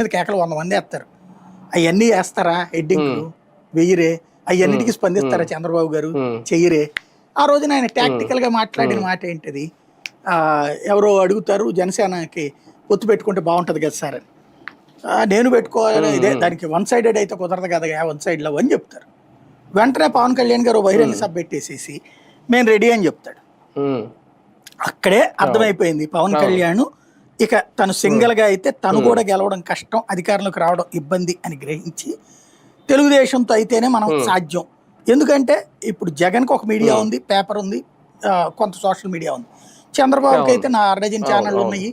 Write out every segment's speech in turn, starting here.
మీద కేకలు వంద మంది వేస్తారు. అవన్నీ వేస్తారా హెడ్డింగ్లు? వెయ్యిరే? అవన్నిటికీ స్పందిస్తారా చంద్రబాబు గారు. చెయ్యరే? ఆ రోజున ఆయన టాక్టికల్గా మాట్లాడిన మాట ఏంటిది? ఎవరో అడుగుతారు జనసేనకి పొత్తు పెట్టుకుంటే బాగుంటది కదా సార్ నేను పెట్టుకోవాలి ఇదే దానికి వన్ సైడెడ్ అయితే కుదరదు కదా వన్ సైడ్లో అని చెప్తారు. వెంటనే పవన్ కళ్యాణ్ గారు బహిరంగ సభ పెట్టేసేసి మేము రెడీ అని చెప్తాడు. అక్కడే అర్థమైపోయింది. పవన్ కళ్యాణ్ ఇక తను సింగిల్గా అయితే తను కూడా గెలవడం కష్టం అధికారంలోకి రావడం ఇబ్బంది అని గ్రహించి తెలుగుదేశంతో అయితేనే మనం సాధ్యం. ఎందుకంటే ఇప్పుడు జగన్కి ఒక మీడియా ఉంది పేపర్ ఉంది కొంత సోషల్ మీడియా ఉంది. చంద్రబాబుకి అయితే నా అర్డజన్ ఛానళ్ళు ఉన్నాయి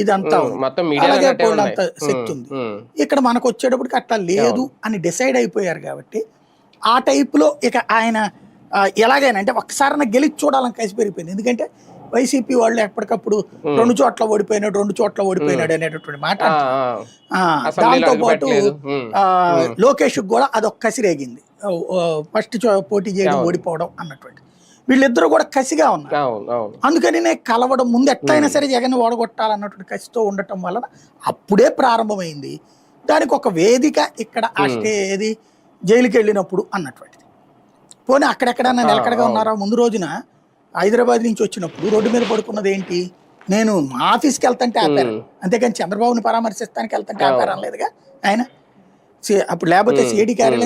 ఇదంతా అలాగే. అంత శక్తి ఉంది. ఇక్కడ మనకు వచ్చేటప్పటికి అట్లా లేదు అని డిసైడ్ అయిపోయారు కాబట్టి ఆ టైపులో ఇక ఆయన ఎలాగైనా అంటే ఒక్కసారి గెలిచి చూడాలని కసి పెరిగిపోయింది ఎందుకంటే వైసీపీ వాళ్ళు ఎప్పటికప్పుడు రెండు చోట్ల ఓడిపోయినాడు రెండు చోట్ల ఓడిపోయినాడు అనేటటువంటి మాట. దాంతో పాటు లోకేష్ కూడా అదొక కసి రేగింది. ఫస్ట్ పోటీ చేయడం ఓడిపోవడం అన్నటువంటి. వీళ్ళిద్దరూ కూడా కసిగా ఉన్నారు. అందుకని నేను కలవడం ముందు ఎట్లయినా సరే జగన్ ఓడగొట్టాలన్నటువంటి కసితో ఉండటం వలన అప్పుడే ప్రారంభమైంది. దానికి ఒక వేదిక ఇక్కడ స్టే ఏది? జైలుకి వెళ్ళినప్పుడు అన్నటువంటిది. పోనీ అక్కడెక్కడన్నా నిలకడగా ఉన్నారా? ముందు రోజున హైదరాబాద్ నుంచి వచ్చినప్పుడు రోడ్డు మీద పడుకున్నది ఏంటి? నేను మా ఆఫీస్కి వెళ్తాంటే ఆపారు. అంతేకాని చంద్రబాబుని పరామర్శిస్తానికి వెళ్తాంటే ఆపారు అనలేదుగా ఆయన? అప్పుడు లేకపోతే సిఐడి కార్యాలయం